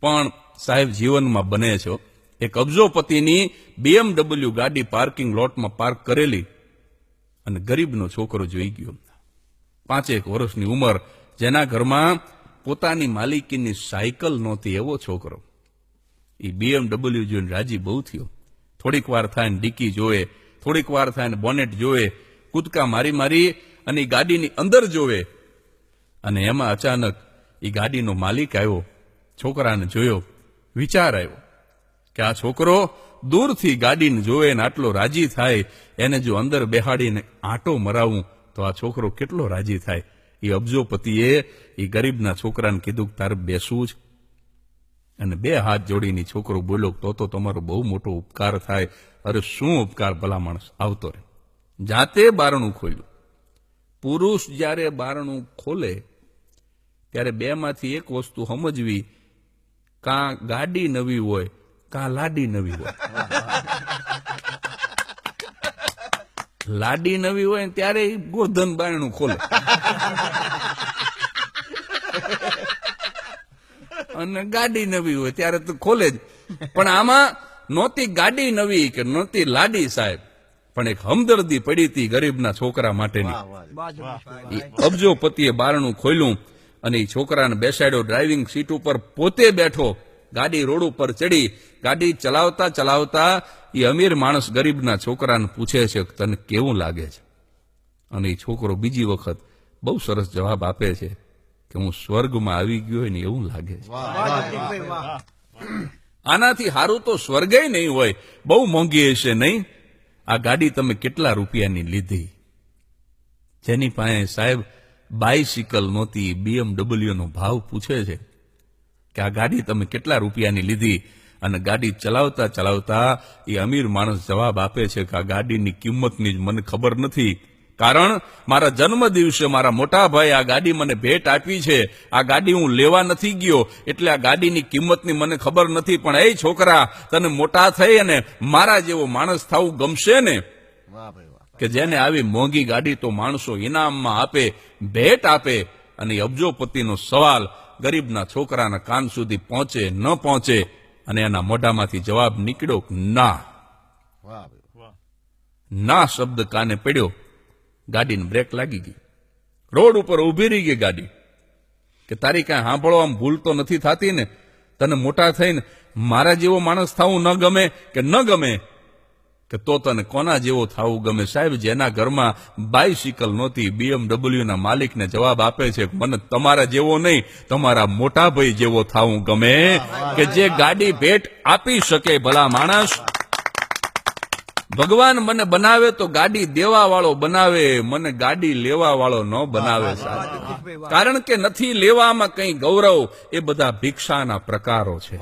પણ સાહેબ જીવનમાં બને છો એક અબજોપતિની બીએમડબલ્યુ ગાડી પાર્કિંગ લોટમાં પાર્ક કરેલી અને ગરીબનો છોકરો જોઈ ગયો. પાંચેક વર્ષની ઉંમર, જેના ઘરમાં પોતાની માલિકીની સાયકલ નહોતી, એવો છોકરો. એ બીએમડબલ્યુ જોઈને રાજી બહુ થયો. થોડીક વાર થાય ને ડીકી જોવે, થોડીક વાર થાય ને બોનેટ જોવે, કૂદકા મારી મારી અને એ ગાડીની અંદર જોવે. અને એમાં અચાનક એ ગાડીનો માલિક આવ્યો. છોકરાને જોયો, વિચાર આવ્યો કે આ છોકરો દૂરથી ગાડીને જોવે ને આટલો રાજી થાય, એને જો અંદર બેહાડીને આંટો મરાવું, તો આ છોકરો કેટલો રાજી થાય? એ અબજોપતિએ એ ગરીબના છોકરાને કીધું કે તારે બેસવું જ. અને બે હાથ જોડીને છોકરો બોલ્યો તો તો તમારો બહુ મોટો ઉપકાર થાય. અરે શું ઉપકાર ભલા માણસ? આવતો રહે. જાતે બારણું ખોલ્યું. પુરુષ જ્યારે બારણું ખોલે, ત્યારે બેમાંથી એક વસ્તુ સમજવી કાં ગાડી નવી હોય કાં લાડી નવી હોય. લાડી નવી હોય ત્યારે ગોધન બારણું ખોલે. અને ગાડી નવી હોય ત્યારે તો ખોલે જ. પણ આમાં નહોતી ગાડી નવી કે નહોતી લાડી સાહેબ. પણ એક હમદર્દી પડી હતી ગરીબના છોકરા માટેની. અબજો પતિએ બારણું ખોલ્યું. અને એ છોકરાને બેસાડ્યો ડ્રાઇવિંગ સીટ ઉપર પોતે બેઠો ગાડી રોડ ઉપર ચડી ગાડી ચલાવતા ચલાવતા એ અમીર માણસ ગરીબના છોકરાને પૂછે છે કે તને કેવું લાગે છે? અને એ છોકરો બીજી વખત બહુ સરસ જવાબ આપે છે કે હું સ્વર્ગમાં આવી ગયો હોય ને એવું લાગે છે. આનાથી સારું તો સ્વર્ગે નહીં હોય બહુ મોંઘી હશે નહીં? આ ગાડી તમે કેટલા રૂપિયાની લીધી? જેની પાસે સાહેબ બાઇસિકલ નહોતી બીએમડબલ્યુ નો ભાવ પૂછે છે કે આ ગાડી તમે કેટલા રૂપિયાની લીધી અને ગાડી ચલાવતા ચલાવતા એ અમીર માણસ જવાબ આપે છે કે આ ગાડીની કિંમતની જ મને ખબર નથી. કારણ મારા જન્મ દિવસે મારા મોટા ભાઈ આ ગાડી મને ભેટ આપી છે. આ ગાડી હું લેવા નથી ગયો એટલે આ ગાડીની કિંમતની મને ખબર નથી. પણ એ છોકરા તને મોટા થઈ અને મારા જેવો માણસ થવું ગમશે ને? કે જેને આવી મોંઘી ગાડી તો માણસો ઇનામમાં આપે ભેટ આપે અને અબજોપતિનો સવાલ ગરીબના છોકરાના કાન સુધી પહોંચે ન પહોંચે અને એના મોઢામાંથી જવાબ નીકળ્યો ના. ના શબ્દ કાને પડ્યો? ગાડીને બ્રેક લાગી ગઈ. રોડ ઉપર ઊભી રહી ગઈ ગાડી. કે તારી કાંઈ સાંભળવામાં ભૂલ તો નથી થતી ને? તને મોટા થઈને મારા જેવો માણસ થવું ન ગમે કે ન ગમે? કે તો તને કોના જેવો થવું ગમે સાહેબ, જેના ઘરમાં બાઇસિકલ નહોતી બીએમડબલ્યુ ના માલિકને જવાબ આપે છે મને તમારા જેવો નહીં, તમારા મોટા ભાઈ જેવો થવું ગમે, કે જે ગાડી ભેટ આપી શકે ભલા માણસ. ભગવાન મને બનાવે તો ગાડી દેવા વાળો બનાવે મને ગાડી લેવા વાળો ન બનાવે કારણ કે નથી લેવામાં કઈ ગૌરવ એ બધા ભિક્ષાના પ્રકારો છે.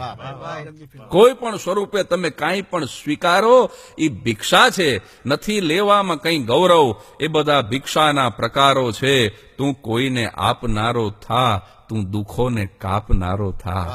કોઈ પણ સ્વરૂપે તમે કાંઈ પણ સ્વીકારો એ ભિક્ષા છે. નથી લેવામાં કઈ ગૌરવ એ બધા ભિક્ષાના પ્રકારો છે. તું કોઈને આપનારો થા તું દુઃખોને કાપનારો થા.